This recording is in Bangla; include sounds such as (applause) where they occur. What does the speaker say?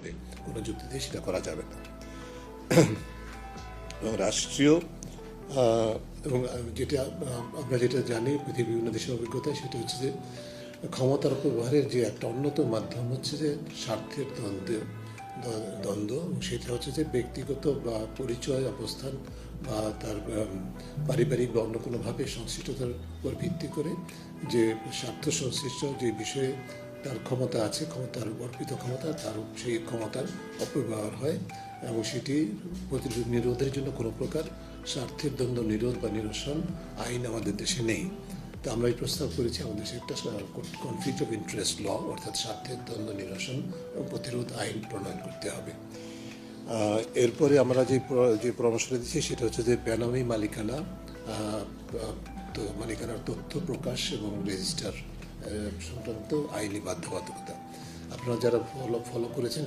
হবে, কোনো যুক্তিতে সেটা করা যাবে না। (clears throat) এবং রাষ্ট্রীয় এবং যেটা, আমরা যেটা জানি, পৃথিবীর বিভিন্ন দেশের অভিজ্ঞতা, সেটা হচ্ছে যে ক্ষমতার অপব্যবহারের যে একটা অন্যতম মাধ্যম হচ্ছে যে স্বার্থের দ্বন্দ্ব দ্বন্দ্ব সেটা হচ্ছে যে ব্যক্তিগত বা পরিচয়, অবস্থান বা তার পারিবারিক বা অন্য কোনোভাবে সংশ্লিষ্টতার উপর ভিত্তি করে যে স্বার্থ সংশ্লিষ্ট যে বিষয়ে তার ক্ষমতা আছে, ক্ষমতার অর্পিত ক্ষমতা, তার সেই ক্ষমতার অপব্যবহার হয় এবং সেটি প্রতিরোধ নিরোধের জন্য কোনো প্রকার স্বার্থের দ্বন্দ্ব, নিরোধ বা নিরসন আইন আমাদের দেশে নেই। তো আমরা এই প্রস্তাব করেছি, আমাদের দেশে একটা কনফ্লিক্ট অফ ইন্টারেস্ট ল অর্থাৎ স্বার্থের দ্বন্দ্ব, নিরসন এবং প্রতিরোধ আইন প্রণয়ন করতে হবে। এরপরে আমরা যে যে পরামর্শটা দিচ্ছি সেটা হচ্ছে যে বেনামি মালিকানা মালিকানার তথ্য প্রকাশ এবং রেজিস্টার সংক্রান্ত আইনি বাধ্যবাধকতা। আপনারা যারা ফলো ফলো করেছেন